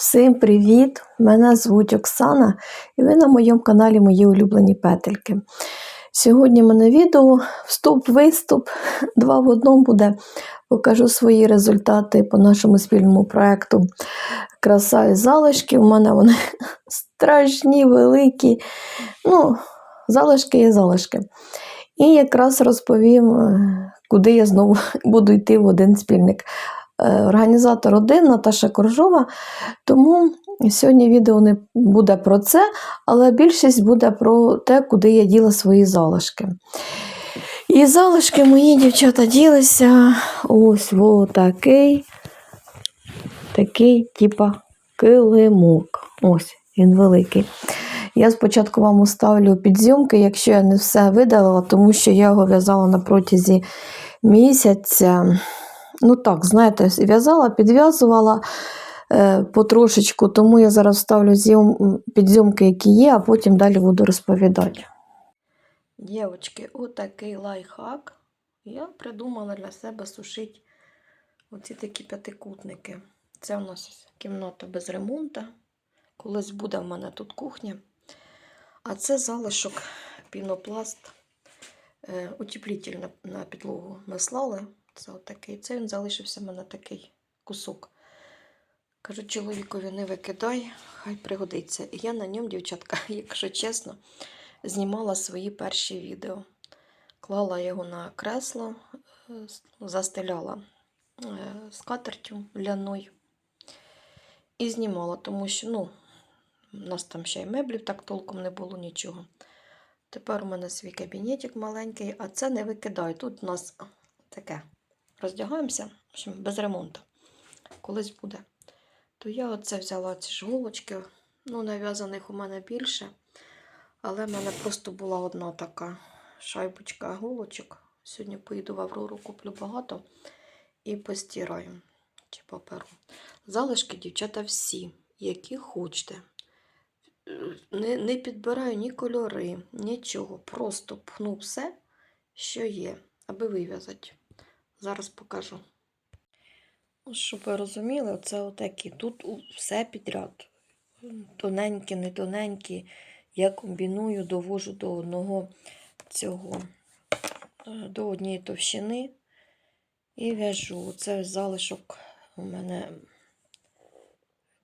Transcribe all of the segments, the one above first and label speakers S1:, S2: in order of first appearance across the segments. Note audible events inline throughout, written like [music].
S1: Всім привіт! Мене звуть Оксана, і ви на моєму каналі Мої улюблені петельки. Сьогодні в мене відео вступ-виступ, [laughs] два в одному буде. Покажу свої результати по нашому спільному проєкту Краса і залишки. У мене вони [laughs] страшні, великі. Ну, залишки є залишки. І якраз розповім, е, куди я знову [laughs] буду йти в один спільник. Е, Організатор один Наташа Коржова. Тому сьогодні відео не буде про це, але більшість буде про те, куди я діла свої залишки. І залишки мої дівчата ділися ось в такий, такий, типа, килимок. Ось він великий. Я спочатку вам уставлю підзйомки, якщо я не все видалила, тому що я його в'язала на протязі місяця. Ну так, знаєте, в'язала, підв'язувала е, потрошечку, тому я зараз ставлю зйом, підзйомки, які є, а потім далі буду розповідати. Дівчатки, отакий лайфхак. Я придумала для себе сушити оці такі п'ятикутники. Це у нас кімната без ремонту. Колись буде в мене тут кухня. А це залишок пінопласт, е, утеплитель на, підлогу ми слали. Це отакий. Це він залишився в мене такий кусок. Кажу, чоловікові не викидай, хай пригодиться. І я на ньому, дівчатка, [laughs] якщо чесно, знімала свої перші відео. Клала його на кресло, е, застеляла е, скатертю ляною і знімала, тому що ну, у нас там ще й меблів так толком не було нічого. Тепер у мене свій кабінетик маленький, а це не викидай. Тут у нас таке. Роздягаємося, в общем, без ремонту. Колись буде. То я оце взяла ці ж голочки. Ну, нав'язаних у мене більше. Але в мене просто була одна така шайбочка голочок. Сьогодні поїду в Аврору, куплю багато і постираю чи паперу. Залишки, дівчата, всі, які хочете. Не, не підбираю ні кольори, нічого. Просто пхну все, що є, аби вив'язати. Зараз покажу. Щоб ви розуміли, це отакі. Тут все підряд. Тоненькі, не тоненькі. Я комбіную, довожу до одного цього, до однієї товщини і в'яжу. Це залишок у мене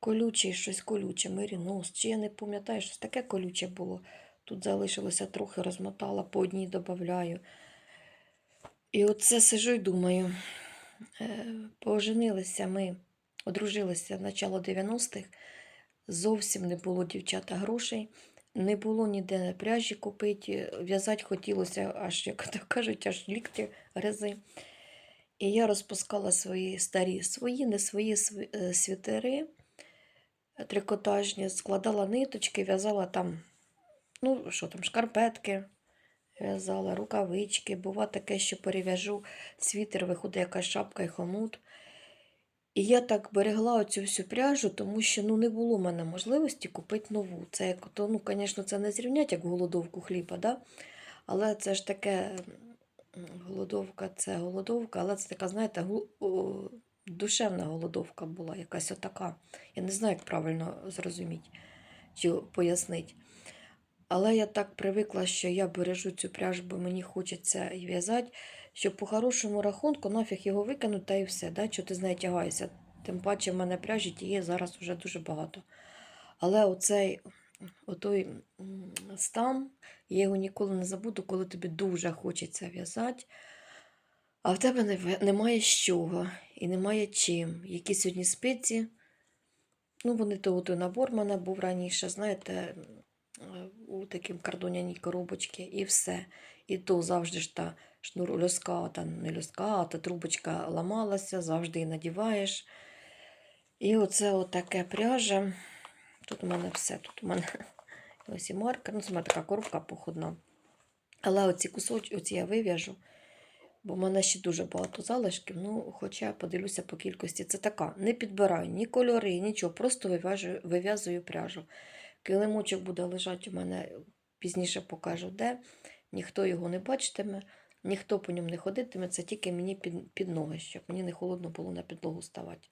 S1: колючий, щось колюче, мерінос. Чи я не пам'ятаю, щось таке колюче було. Тут залишилося трохи, розмотала, по одній додаю. І оце сижу і думаю. Поженилися ми, одружилися в начало 90-х. Зовсім не було дівчата грошей, не було ніде пряжі купити. В'язати хотілося, аж, як то кажуть, аж лікті гризи. І я розпускала свої старі, свої, не свої світери трикотажні, складала ниточки, в'язала там, ну, що там, шкарпетки в'язала, рукавички. Бува таке, що перев'яжу світер, виходить якась шапка і хомут. І я так берегла оцю всю пряжу, тому що ну, не було в мене можливості купити нову. Це як, то, ну, звісно, це не зрівнять, як голодовку хліба, да? але це ж таке голодовка це голодовка, але це така, знаєте, гу... душевна голодовка була, якась отака. Я не знаю, як правильно зрозуміти чи пояснити. Але я так привикла, що я бережу цю пряжу, бо мені хочеться і в'язати, що по хорошому рахунку нафіг його викинути та і все. Да? Що ти з нею тягаєшся. Тим паче в мене пряжі тієї зараз вже дуже багато. Але оцей отой стан, я його ніколи не забуду, коли тобі дуже хочеться в'язати. А в тебе немає з чого і немає чим. Які сьогодні спиці. Ну, вони то той набор в мене був раніше, знаєте, у таким кардоняній коробочці і все. І то завжди ж та шнур льоска, та не льоска, та трубочка ламалася, завжди її надіваєш. І оце отаке пряжа. Тут у мене все. Тут у мене ось і маркер, ну, це мене така коробка походна. Але оці кусочки оці я вив'яжу, бо в мене ще дуже багато залишків. Ну, хоча подивлюся по кількості. Це така. Не підбираю ні кольори, нічого, просто вив'язую пряжу. Килимочок буде лежати у мене, пізніше покажу, де. Ніхто його не бачитиме, ніхто по ньому не ходитиме, це тільки мені під, під ноги, щоб мені не холодно було на підлогу ставати.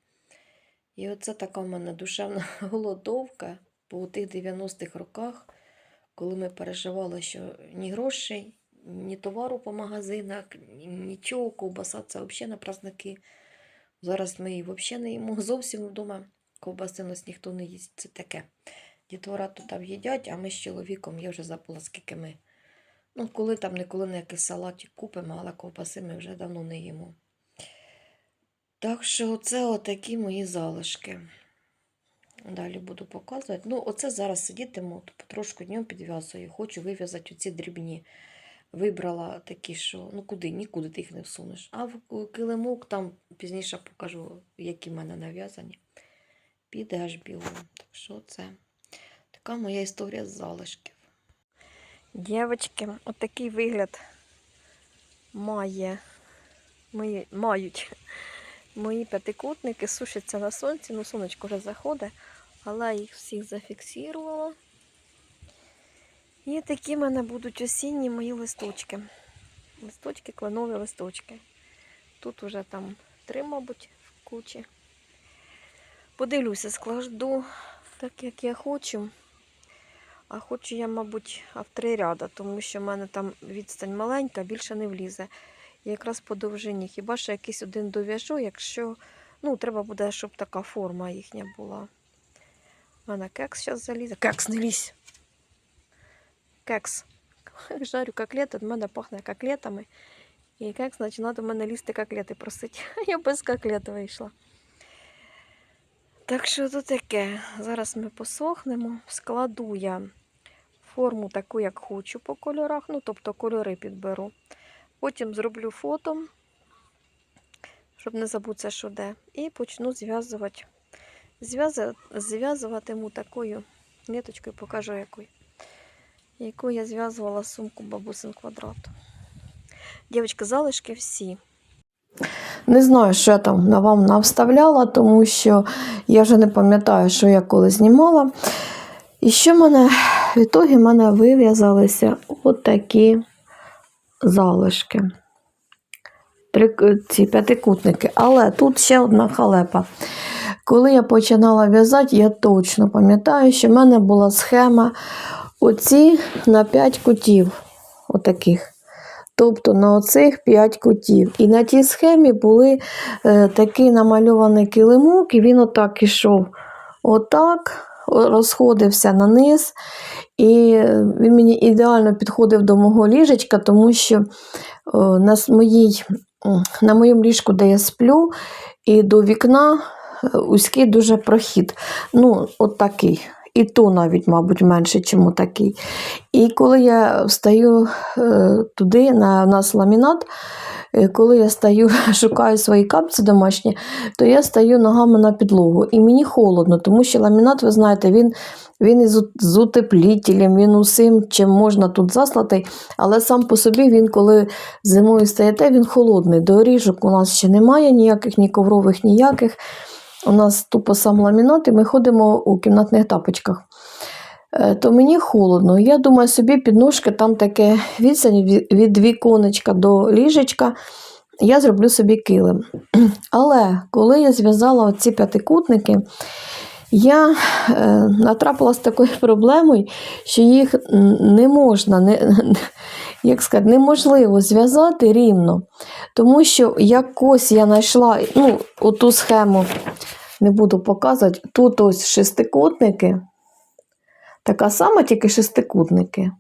S1: І оце така в мене душевна [laughs] голодовка по тих 90-х роках, коли ми переживали, що ні грошей, ні товару по магазинах, нічого, ковбаса це взагалі на праздники. Зараз ми її взагалі не їмо. [laughs] Зовсім вдома ковбаси нас ніхто не їсть. Це таке. Дітвора то там їдять, а ми з чоловіком, я вже забула, скільки ми. Ну, коли там ніколи не якийсь салатик купимо, але ковбаси ми вже давно не їмо. Так що це отакі мої залишки. Далі буду показувати. Ну, оце зараз сидітиму, потрошку днем підв'язую. Хочу вив'язати оці дрібні. Вибрала такі, що ну куди, нікуди ти їх не всунеш. А в килимок там пізніше покажу, які в мене нав'язані. Піде аж біло. Так що це така моя історія з залишків. Дівчатки, отакий вигляд має, мої, мають мої п'ятикутники, сушаться на сонці. Ну, сонечко вже заходить, але їх всіх зафіксувала. І такі в мене будуть осінні мої листочки. Листочки, кленові листочки. Тут вже там три, мабуть, в кучі. Подивлюся, складу так, як я хочу. А хочу я, мабуть, а в три ряда, тому що в мене там відстань маленька, більше не влізе. Якраз по довжині. Хіба що якийсь один дов'яжу, якщо ну, треба буде, щоб така форма їхня була. У мене кекс зараз залізе. Кекс не лізь. Кекс. [laughs] Жарю коклети, від мене пахне коклетами. І кекс починає до мене лізти коклети просити. [laughs] Я без коклет вийшла. Так що то таке. Зараз ми посохнемо. Складу я форму таку, як хочу по кольорах, ну, тобто кольори підберу. Потім зроблю фото, щоб не забутися, що де. І почну зв'язувати. Зв'язуватиму такою ниточкою, покажу якою. Яку я зв'язувала сумку бабусин квадрат. Дівчатки, залишки всі. Не знаю, що я там на вам навставляла, тому що я вже не пам'ятаю, що я коли знімала. І що мене в ітогі в мене вив'язалися отакі залишки. Ці п'ятикутники. Але тут ще одна халепа. Коли я починала в'язати, я точно пам'ятаю, що в мене була схема оці на 5 кутів. Отаких. Тобто на оцих 5 кутів. І на тій схемі були е, такий намальований килимок, і він отак ішов. Отак розходився на низ. І е, він мені ідеально підходив до мого ліжечка, тому що на, моїй, на моєму ліжку, де я сплю, і до вікна е, вузький дуже прохід. Ну, от такий. І то навіть, мабуть, менше, ніж такий. І коли я встаю е, туди, на у нас ламінат, е, коли я стаю, [laughs] шукаю свої капці домашні, то я стаю ногами на підлогу. І мені холодно, тому що ламінат, ви знаєте, він, він із з утеплітелем, він усім, чим можна тут заслати, але сам по собі він, коли зимою стаєте, він холодний. Доріжок у нас ще немає ніяких, ні коврових, ніяких. У нас тупо сам ламінат, і ми ходимо у кімнатних тапочках. Е, То мені холодно. Я думаю, собі підножки там таке відстань від- віконечка до ліжечка. Я зроблю собі килим. [clears throat] Але коли я зв'язала ці п'ятикутники, я е, натрапила з такою [laughs] проблемою, що їх не можна, не, [laughs] як сказати, неможливо зв'язати рівно. Тому що якось я знайшла ну, оту схему, не буду показувати, тут ось шестикутники. Така сама, тільки шестикутники.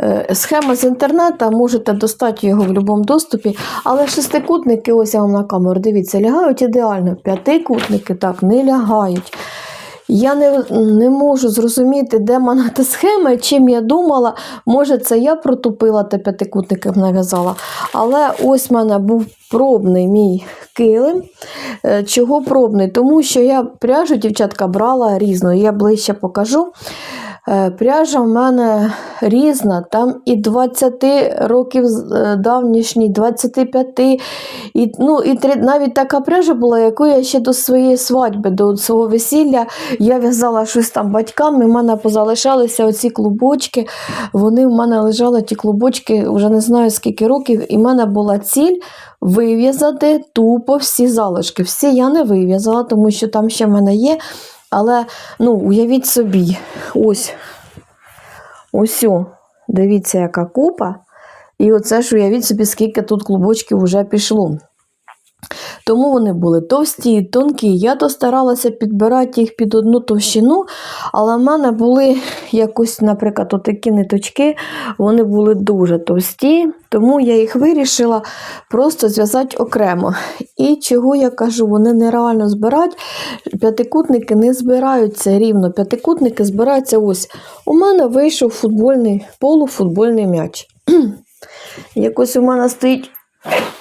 S1: Е, Схема з інтернету, можете достати його в будь-якому доступі, але шестикутники, ось я вам на камеру, дивіться, лягають ідеально. П'ятикутники так не лягають. Я не, не можу зрозуміти, де мене та схема, чим я думала. Може, це я протупила та п'ятикутників нав'язала. Але ось в мене був пробний мій килим. Е, Чого пробний? Тому що я пряжу, дівчатка, брала різну. Я ближче покажу. Е, Пряжа в мене різна, там і 20 років е, давнішній, 25, і, ну, і три- навіть така пряжа була, яку я ще до своєї свадьби, до свого весілля, я в'язала щось там батькам, і в мене позалишалися оці клубочки. Вони в мене лежали, ті клубочки, вже не знаю скільки років, і в мене була ціль вив'язати тупо всі залишки. Всі я не вив'язала, тому що там ще в мене є. Але ну, уявіть собі, ось ось, дивіться, яка купа. І оце ж уявіть собі, скільки тут клубочків вже пішло. Тому вони були товсті, тонкі. Я то старалася підбирати їх під одну товщину, але в мене були якось, наприклад, отакі ниточки, вони були дуже товсті, тому я їх вирішила просто зв'язати окремо. І чого я кажу, вони нереально збирати. П'ятикутники не збираються рівно. П'ятикутники збираються ось. У мене вийшов футбольний полуфутбольний м'яч. [clears throat] Якось у мене стоїть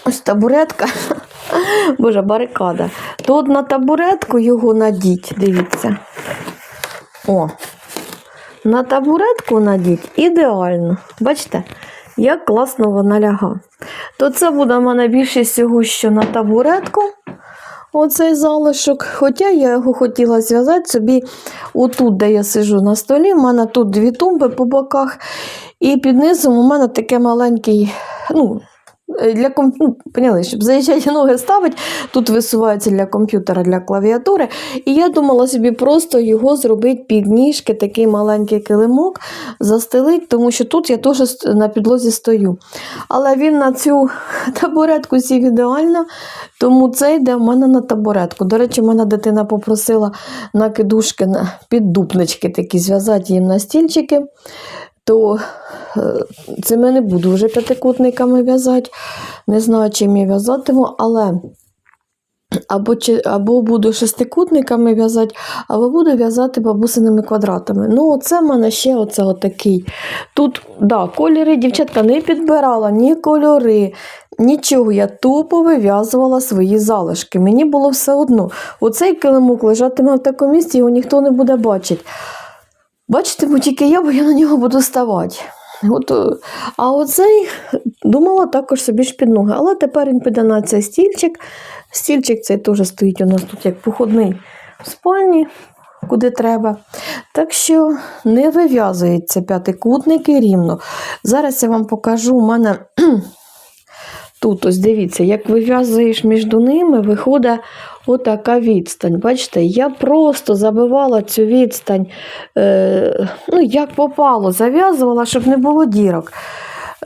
S1: ось табуретка. Боже, барикада. То от на табуретку його надіть, дивіться. О, на табуретку надіть ідеально. Бачите, як класно вона ляга. То це буде в мене більше всього, що на табуретку. Оцей залишок. Хоча я його хотіла зв'язати собі отут, де я сижу на столі. У мене тут дві тумби по боках, і під низом у мене таке маленький, ну, для комп... ну, поняли, щоб заїжджати [laughs] ноги ставити, тут висувається для комп'ютера, для клавіатури. І я думала собі просто його зробити під ніжки, такий маленький килимок, застелить, тому що тут я теж на підлозі стою. Але він на цю [laughs] табуретку сів ідеально, тому це йде в мене на табуретку. До речі, мене дитина попросила накидушки, на піддупнички такі зв'язати їм на стільчики. То е, цим не буду вже п'ятикутниками в'язати. Не знаю, чим я в'язатиму, але або, чи, або буду шестикутниками в'язати, або буду в'язати бабусиними квадратами. Ну, оце в мене ще оце отакий. Тут, да, кольори, дівчатка, не підбирала ні кольори, нічого. Я тупо вив'язувала свої залишки. Мені було все одно. Оцей килимок лежатиме в такому місці, його ніхто не буде бачити. Бачитиму тільки я, бо я на нього буду ставати. От, е, а оцей думала також собі ж під ноги. Але тепер він піде на цей стільчик. Стільчик цей теж стоїть у нас тут як походний в спальні, куди треба. Так що не вив'язується п'ятикутники рівно. Зараз я вам покажу у мене. Тут, ось дивіться, як вив'язуєш між ними, виходить отака відстань. Бачите, я просто забивала цю відстань, е, ну, як попало, зав'язувала, щоб не було дірок.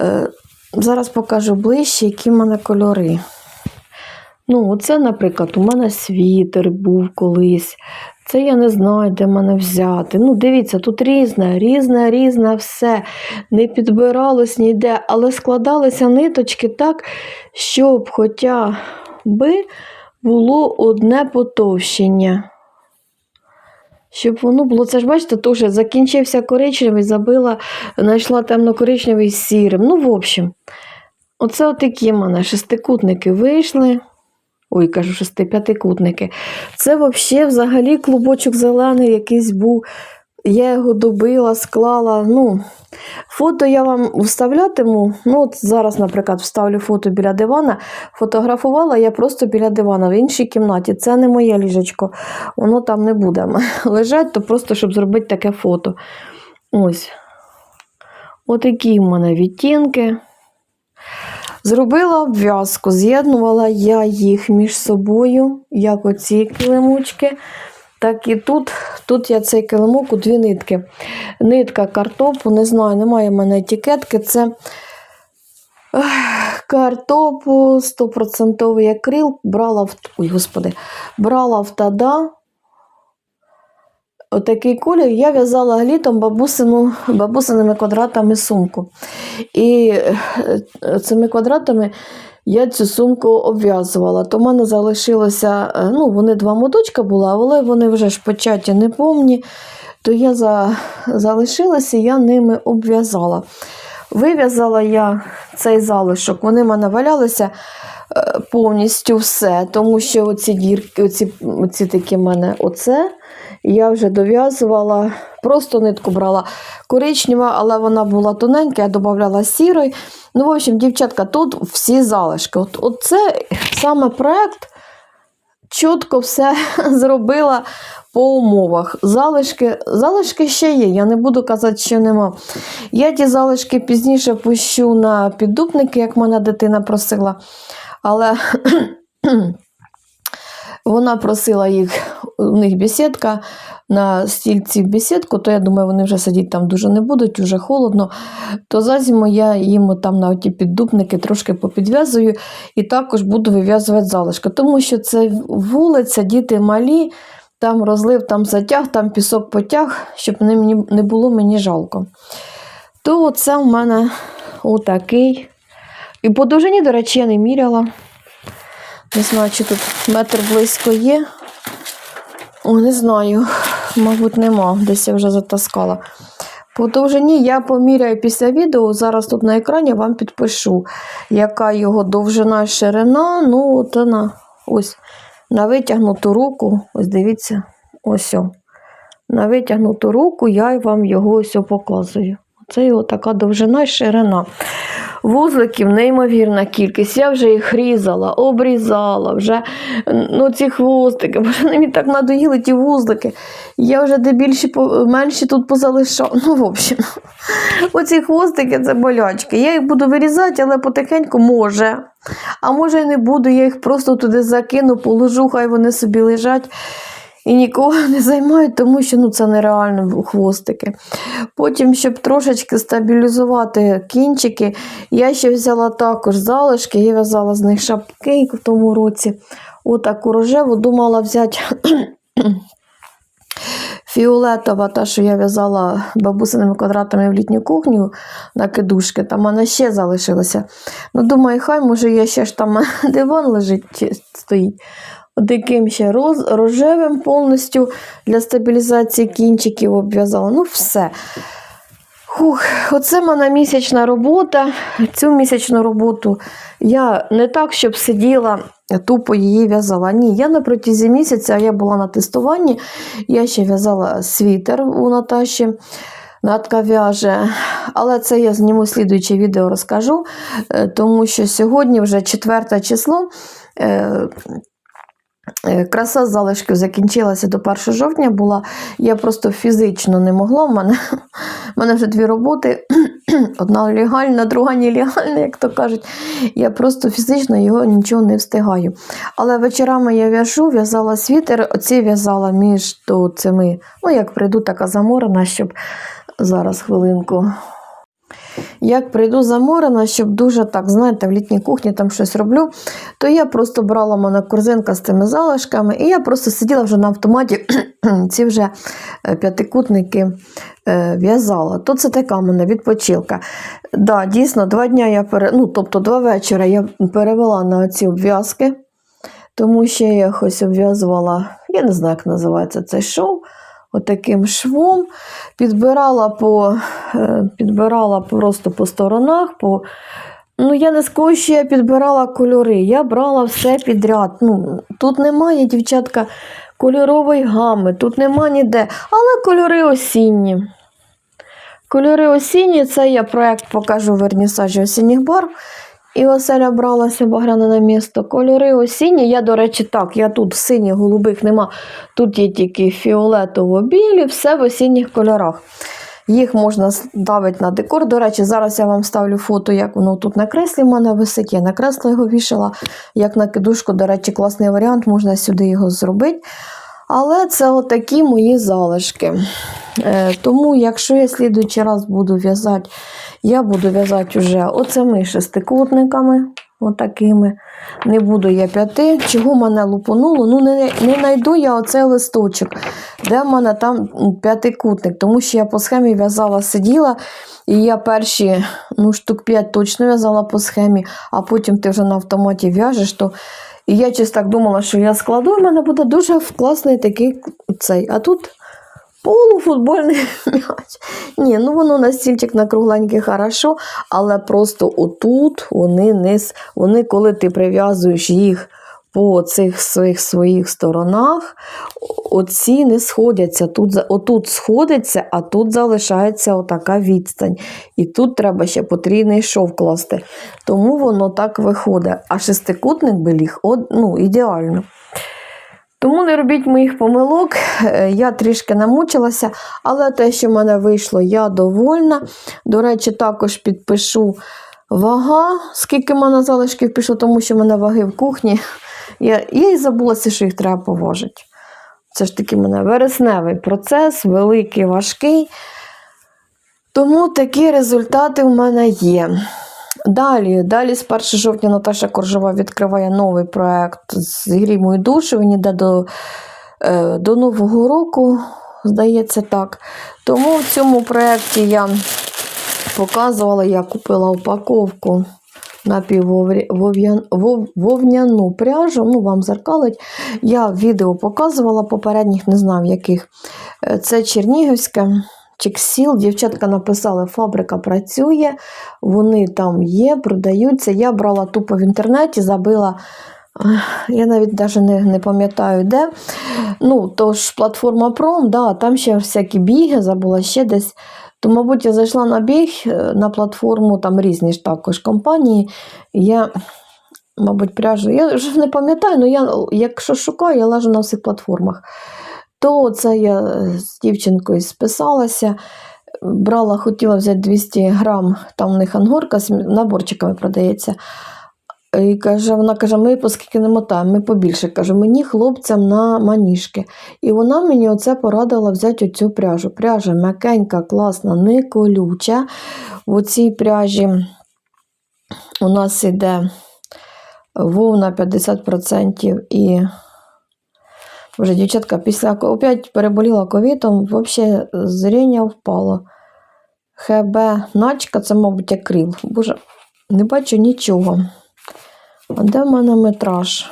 S1: Е, зараз покажу ближче, які в мене кольори. Ну, оце, наприклад, у мене світер був колись. Це я не знаю, де мене взяти. Ну, дивіться, тут різне, різне, різне все. Не підбиралось ніде, але складалися ниточки так, щоб хоча би було одне потовщення. Щоб воно було, це ж бачите, теж закінчився коричневий, забила, знайшла темно-коричневий з сірим. Ну, в общем, оце отакі в мене шестикутники вийшли. Ой, кажу, шести, п'ятикутники. Це взагалі, взагалі клубочок зелений якийсь був. Я його добила, склала. Ну, фото я вам вставлятиму. Ну, от зараз, наприклад, вставлю фото біля дивана. Фотографувала я просто біля дивана в іншій кімнаті. Це не моє ліжечко, воно там не буде [laughs] лежать, то просто щоб зробити таке фото. Ось. Отакі в мене відтінки. Зробила обв'язку, з'єднувала я їх між собою, як оці килимочки, так і тут. Тут я цей килимок у дві нитки. Нитка картопу, не знаю, немає в мене етикетки. Це картопу 100% акрил. Брала в ой, господи, брала в тада. Отакий колір я в'язала літом бабусину, бабусиними квадратами сумку. І е, цими квадратами я цю сумку обв'язувала. То в мене залишилося, е, ну, вони два моточка були, але вони вже ж початі не повні. То я за, залишилася, я ними обв'язала. Вив'язала я цей залишок, вони в мене валялися. е, повністю все, тому що оці дірки, оці, оці такі в мене оце. Я вже дов'язувала, просто нитку брала коричнева, але вона була тоненька, я додавала сірої. Ну, в общем, дівчатка, тут всі залишки. От, от це саме проект чітко все [laughs] зробила по умовах. Залишки, залишки ще є, я не буду казати, що нема. Я ті залишки пізніше пущу на піддупники, як мене дитина просила. Але [clears throat] вона просила їх, у них бесідка на стільці в бесідку, то я думаю, вони вже сидіти там дуже не будуть, вже холодно. То за зиму я їм там на ті піддупники трошки попідв'язую і також буду вив'язувати залишки. Тому що це вулиця, діти малі, там розлив, там затяг, там пісок потяг, щоб не було мені жалко. То це в мене отакий. І по довжині, до речі, я не міряла. Не знаю, чи тут метр близько є. О, не знаю, мабуть, нема, десь я вже затаскала. По довжині я поміряю після відео. Зараз тут на екрані вам підпишу, яка його довжина і ширина. Ну, от вона ось на витягнуту руку. Ось дивіться, ось. о. На витягнуту руку я вам його ось показую. Це його така довжина і ширина. Вузликів неймовірна кількість. Я вже їх різала, обрізала, вже ну, ці хвостики, [laughs] бо мені так надоїли ті вузлики. Я вже де більші, по- менші тут позалишала. Ну, в общем, [laughs] оці хвостики це болячки. Я їх буду вирізати, але потихеньку може. А може і не буду, я їх просто туди закину, положу, хай вони собі лежать. І нікого не займають, тому що ну, це нереально хвостики. Потім, щоб трошечки стабілізувати кінчики, я ще взяла також залишки, я в'язала з них шапки в тому році. Отаку рожеву думала взяти [clears throat] фіолетова, та, що я в'язала бабусиними квадратами в літню кухню на кидушки, там вона ще залишилася. Ну, думаю, хай, може, я ще ж там [laughs] диван лежить стоїть. Таким ще роз, рожевим повністю для стабілізації кінчиків обв'язала. Ну, все. Хух, оце в мене місячна робота. Цю місячну роботу я не так, щоб сиділа, тупо її в'язала. Ні, я на протязі місяця я була на тестуванні, я ще в'язала світер у Наташі. Натка в'яже, але це я зніму слідуюче відео розкажу, е, тому що сьогодні вже 4 число. Е, Краса з залишків закінчилася до 1 жовтня була. Я просто фізично не могла. У мене, мене вже дві роботи. [clears throat] Одна легальна, друга нелегальна, як то кажуть. Я просто фізично його нічого не встигаю. Але вечорами я в'яжу, в'язала світер, оці в'язала між то цими, ну як прийду така заморена, щоб зараз хвилинку. Як прийду заморена, щоб дуже так, знаєте, в літній кухні там щось роблю, то я просто брала мене корзинка з тими залишками, і я просто сиділа вже на автоматі, [clears throat] ці вже е, п'ятикутники е, в'язала. То це така мене відпочилка. Да, дійсно, два дня я пере... ну, тобто два вечора я перевела на ці обв'язки, тому що я їх обв'язувала, я не знаю, як називається цей шов. Отаким швом підбирала по, е, підбирала просто по сторонах. По... Ну, я не скажу, що я підбирала кольори. Я брала все підряд. Ну, тут немає, дівчатка, кольорової гами, тут нема ніде. Але кольори осінні. Кольори осінні це я проєкт покажу вернісажі осінніх барв. І оселя бралася багряне місто. Кольори осінні. Я, до речі, так, я тут синіх голубих нема. Тут є тільки фіолетово-білі, все в осінніх кольорах. Їх можна ставити на декор. До речі, зараз я вам ставлю фото, як воно тут на креслі в мене висить. Я на кресло його вішала. Як на кидушку, до речі, класний варіант, можна сюди його зробити. Але це отакі мої залишки. Е, тому, якщо я слідуючий раз буду в'язати, я буду в'язати вже оцими шестикутниками, отакими. Не буду я п'яти. Чого мене лупонуло? Ну, не, не знайду я оцей листочок, де в мене там п'ятикутник, тому що я по схемі в'язала, сиділа, і я перші ну, штук 5 точно в'язала по схемі, а потім ти вже на автоматі в'яжеш, то і я чись так думала, що я складу, і в мене буде дуже класний такий цей. А тут полуфутбольний [laughs] м'яч. Ні, ну воно на стільчик на кругленький хорошо, але просто отут вони не вони, коли ти прив'язуєш їх по цих своїх своїх сторонах, оці не сходяться. Тут, отут сходиться, а тут залишається отака відстань. І тут треба ще потрійний шов класти. Тому воно так виходить. А шестикутник би ліг от, ну, ідеально. Тому не робіть моїх помилок. Е, Я трішки намучилася, але те, що в мене вийшло, я довольна. До речі, також підпишу вага, скільки в мене залишків пішло, тому що в мене ваги в кухні. Я, і забулася, що їх треба поважити. Це ж таки мене вересневий процес, великий, важкий. Тому такі результати в мене є. Далі, далі з 1 жовтня Наташа Коржова відкриває новий проект з «Грій мою душу. Він йде до, е, до Нового року, здається так. Тому в цьому проєкті я показувала, я купила упаковку напіввовняну пряжу, ну вам зеркалить. Я відео показувала попередніх, не знав яких. Е, Це Чернігівське. Чексіл, дівчатка написали, фабрика працює, вони там є, продаються. Я брала тупо в інтернеті, забила, я навіть навіть не, не пам'ятаю де. Ну, тож платформа Пром, да, там ще всякі біги, забула ще десь. То, мабуть, я зайшла на біг е, на платформу, там різні ж також компанії. Я, мабуть, пряжу. Я вже не пам'ятаю, але я, якщо шукаю, я лежу на всіх платформах. То це я е, з дівчинкою списалася, брала, хотіла взяти 200 грам, там у них ангорка з наборчиками продається. І каже, вона каже, ми по скільки не мотаємо, ми побільше. Каже, мені хлопцям на маніжки. І вона мені оце порадила взяти оцю пряжу. Пряжа м'якенька, класна, не колюча. В цій пряжі у нас іде вовна 50% і вже дівчатка після опять переболіла ковідом, взагалі зріння впало. ХБ начка, це, мабуть, акрил. Боже, не бачу нічого. А де в мене метраж?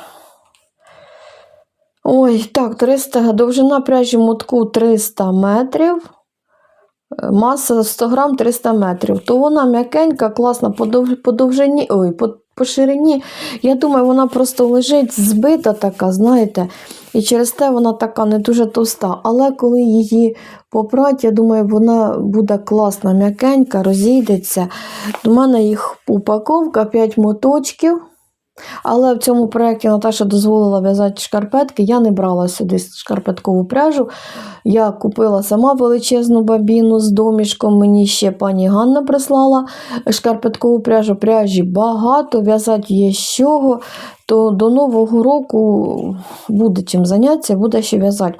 S1: Ой, так, 300, довжина пряжі мотку 300 метрів. е, Маса 100 грам 300 метрів. То вона м'якенька, класна по, дов- по довжині, ой, по, по ширині. Я думаю, вона просто лежить збита така, знаєте, і через те вона така не дуже товста. Але коли її попрать, я думаю, вона буде класна, м'якенька, розійдеться. У мене їх упаковка 5 моточків. Але в цьому проєкті Наташа дозволила в'язати шкарпетки. Я не брала сюди шкарпеткову пряжу. Я купила сама величезну бабіну з домішком. Мені ще пані Ганна прислала шкарпеткову пряжу. Пряжі багато, в'язати є з чого. То до Нового року буде чим зайнятися, буде ще в'язати.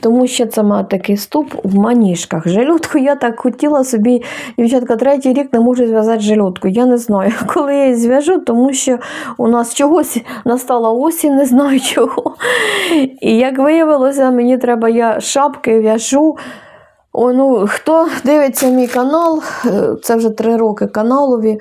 S1: Тому що це має такий ступ в маніжках. Жилютку я так хотіла собі, дівчатка, третій рік не можу зв'язати жилютку. Я не знаю, [laughs] коли я її зв'яжу, тому що у нас чогось настала осінь, не знаю чого. І як виявилося, мені треба я шапки в'яжу. О, ну, хто дивиться мій канал, е, це вже три роки каналові,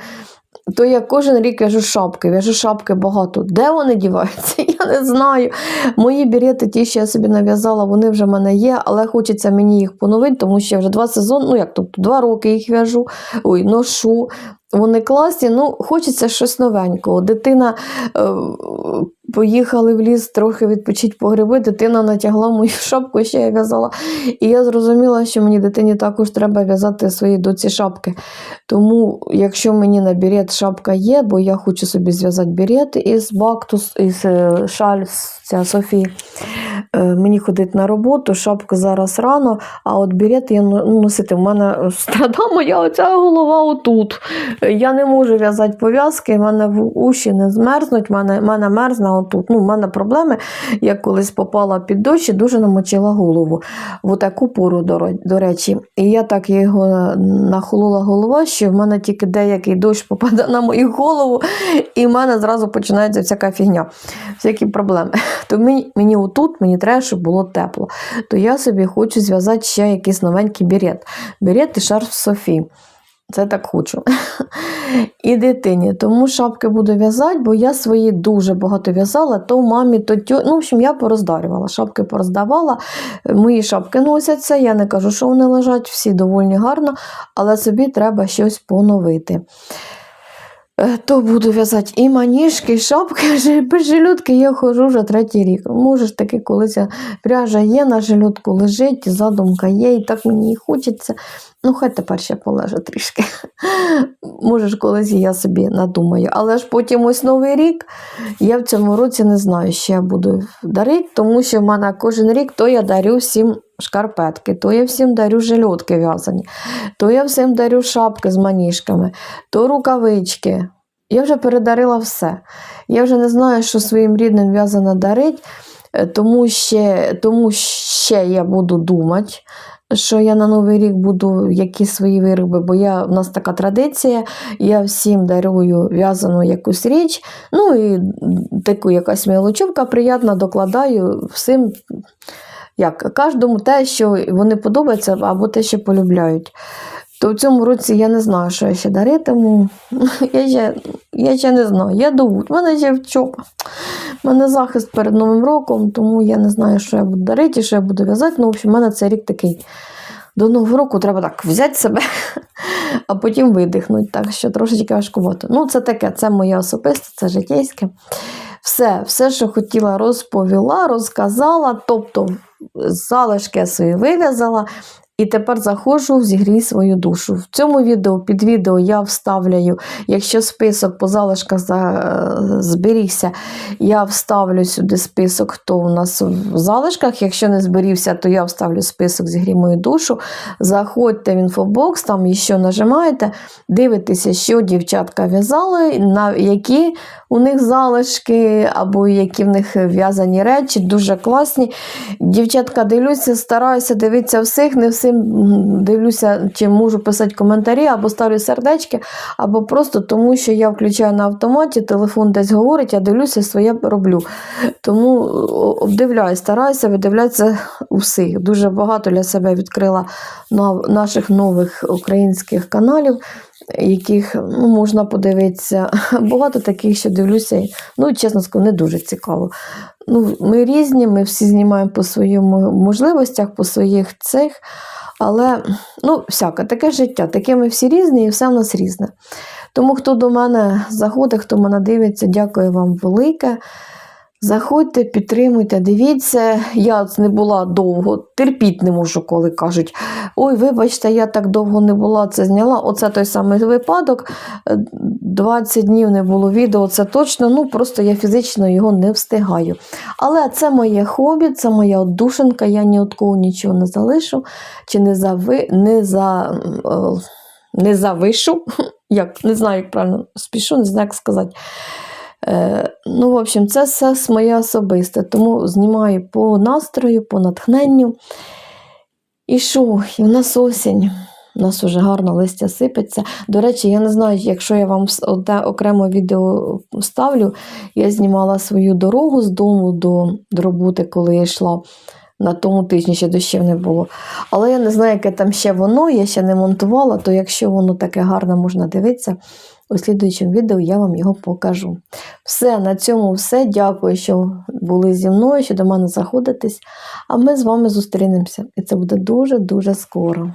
S1: то я кожен рік в'яжу шапки, в'яжу шапки багато. Де вони діваються? [laughs] Я не знаю. Мої берети, ті, що я собі нав'язала, вони вже в мене є, але хочеться мені їх поновити, тому що я вже два сезони, ну як тобто два роки їх в'яжу, ой, ношу. Вони класні, ну хочеться щось новенького. Дитина е, поїхали в ліс трохи відпочити по гриби, дитина натягла мою [laughs] шапку, ще я в'язала. І я зрозуміла, що мені дитині також треба в'язати свої доці шапки. Тому, якщо мені на берет шапка є, бо я хочу собі зв'язати берет із бактус, із е, шаль ця Софії. Е, Мені ходить на роботу, шапка зараз рано, а от берет я ну, носити. У мене страда моя оця голова отут. Я не можу в'язати пов'язки, в мене в уші не змерзнуть, в мене, в мене мерзне отут. Ну, в мене проблеми. Я колись попала під дощ і дуже намочила голову в таку пору, до речі. І я так його нахолола голова, що в мене тільки деякий дощ попадає на мою голову, і в мене зразу починається всяка фігня, всякі проблеми. [laughs] То мені, мені отут мені треба, щоб було тепло. То я собі хочу зв'язати ще якийсь новенький берет. Берет і шарф Софі. Це так хочу. І дитині. Тому шапки буду в'язати, бо я свої дуже багато в'язала, то мамі, то тю... Ну, в общем, я пороздарювала, шапки пороздавала. Мої шапки носяться. Я не кажу, що вони лежать, всі доволі гарно, але собі треба щось поновити. Е, То буду в'язати і маніжки, і шапки, Вже без жилютки я ходжу вже третій рік. Може ж таки, колись пряжа є на жилютку, лежить, задумка є, і так мені і хочеться. Ну, хай тепер ще полежу трішки. [laughs] Може ж, колись я собі надумаю. Але ж потім ось новий рік. Я в цьому році не знаю, що я буду дарити, тому що в мене кожен рік то я дарю всім шкарпетки, то я всім дарю жилетки в'язані, то я всім дарю шапки з маніжками, то рукавички. Я вже передарила все. Я вже не знаю, що своїм рідним в'язано дарить, е, тому ще, тому ще я буду думати, що я на Новий рік буду якісь свої вироби, бо я, в нас така традиція, я всім дарую в'язану якусь річ, ну і таку якась мелочівка приємна, докладаю всім. Як кожному те, що вони подобається, або те, що полюбляють. То в цьому році я не знаю, що я ще даритиму. [laughs] Я ще, я ще не знаю. Я в мене ще вчора. У мене захист перед Новим роком, тому я не знаю, що я буду дарити, що я буду в'язати. Ну, в общем, в мене цей рік такий. До Нового року треба так взяти себе, [laughs] а потім видихнути. Так що трошечки важкувато. Ну, це таке, це моє особисте, це житейське. Все, все, що хотіла, розповіла, розказала. Тобто, залишки я свої вив'язала. І тепер заходжу в зігрій свою душу. В цьому відео під відео я вставляю, якщо список по залишках за- зберігся, я вставлю сюди список, хто у нас в залишках. Якщо не зберігся, то я вставлю список зігрій мою душу. Заходьте в інфобокс, там ще нажимаєте, дивитеся, що дівчатка в'язали, на які у них залишки, або які в них в'язані речі, дуже класні. Дівчатка, дивлюся, стараюся дивитися всіх, не всім м, дивлюся, чи можу писати коментарі, або ставлю сердечки, або просто тому, що я включаю на автоматі, телефон десь говорить, я дивлюся, своє роблю. Тому обдивляюсь, стараюся видивлятися усіх. Дуже багато для себе відкрила наших нових українських каналів. Яких ну, можна подивитися. [laughs] Багато таких, що дивлюся, ну, чесно скажу, не дуже цікаво. Ну, ми різні, ми всі знімаємо по своїм можливостях, по своїх цих. Але ну, всяке, таке життя, таке ми всі різні і все в нас різне. Тому, хто до мене заходить, хто мене дивиться, дякую вам велике. Заходьте, підтримуйте, дивіться. Я не була довго, терпіть не можу, коли кажуть: ой, вибачте, я так довго не була це зняла. Оце той самий випадок. Е, 20 днів не було відео, це точно. Ну просто я фізично його не встигаю. Але це моє хобі, це моя отдушинка, я ні від кого нічого не залишу, чи не зави, не за. е, Не завишу, [laughs] як не знаю, як правильно спішу, не знаю, як сказати. Е, ну, в общем, це все моє особисте, тому знімаю по настрою, по натхненню. І що? І в нас осінь. У нас уже гарно листя сипеться. До речі, я не знаю, якщо я вам одне окремо відео вставлю, я знімала свою дорогу з дому до, до роботи, коли я йшла. На тому тижні ще дощів не було. Але я не знаю, яке там ще воно, я ще не монтувала, то якщо воно таке гарне можна дивитися, у слідуючому відео я вам його покажу. Все, на цьому все. Дякую, що були зі мною, що до мене заходитесь. А ми з вами зустрінемося. І це буде дуже-дуже скоро.